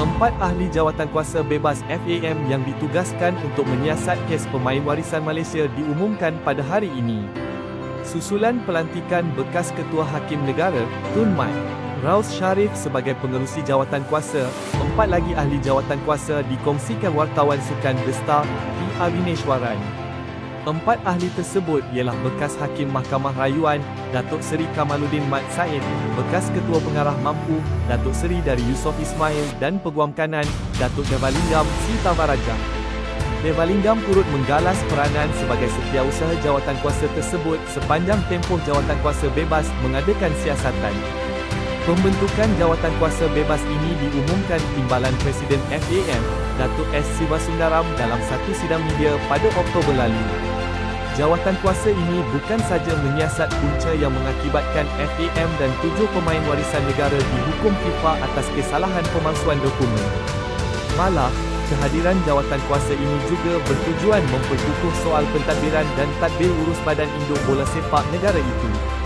Empat ahli jawatankuasa bebas FAM yang ditugaskan untuk menyiasat kes pemain warisan Malaysia diumumkan pada hari ini. Susulan pelantikan bekas Ketua Hakim Negara, Tun Mat, Raus Sharif sebagai pengerusi jawatankuasa, empat lagi ahli jawatankuasa dikongsikan wartawan sukan The Star, P. Avineshwaran. Empat ahli tersebut ialah bekas Hakim Mahkamah Rayuan, Datuk Seri Kamaluddin Mat Said, bekas Ketua Pengarah Mampu, Datuk Seri dari Yusof Ismail dan Peguam Kanan, Datuk Devalingam Sita Baraja. Devalingam turut menggalas peranan sebagai setiausaha jawatan kuasa tersebut sepanjang tempoh jawatan kuasa bebas mengadakan siasatan. Pembentukan jawatan kuasa bebas ini diumumkan Timbalan Presiden FAM, Datuk S. Sivasundaram dalam satu sidang media pada Oktober lalu. Jawatan kuasa ini bukan saja menyiasat punca yang mengakibatkan FAM dan tujuh pemain warisan negara dihukum FIFA atas kesalahan pemalsuan dokumen. Malah, kehadiran jawatan kuasa ini juga bertujuan memperkukuh soal pentadbiran dan tadbir urus badan induk bola sepak negara itu.